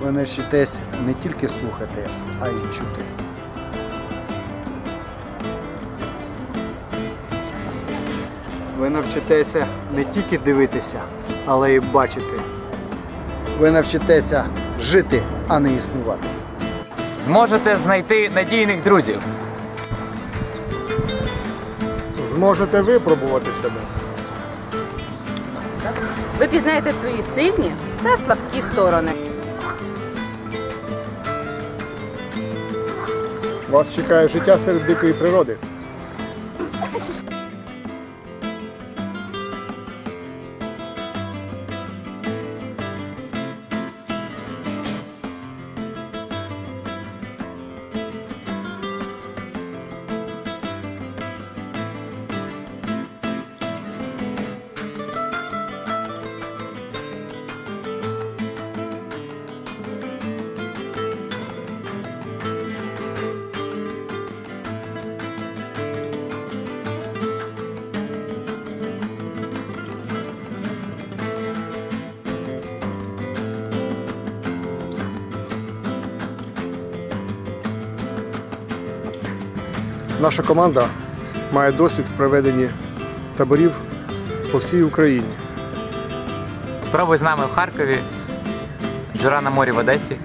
ви навчитесь не тільки слухати, а й чути. Ви навчитеся не тільки дивитися, але й бачити. Ви навчитеся жити, а не існувати. Зможете знайти надійних друзів. Зможете випробувати себе. Ви пізнаєте свої сильні та слабкі сторони. Вас чекає життя серед дикої природи. Наша команда має досвід в проведенні таборів по всій Україні. Спробуй з нами в Харкові, Джура на морі в Одесі.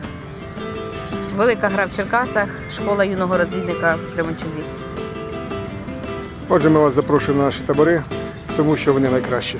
Велика гра в Черкасах, школа юного розвідника в Кременчузі. Отже, ми вас запрошуємо на наші табори, тому що вони найкращі.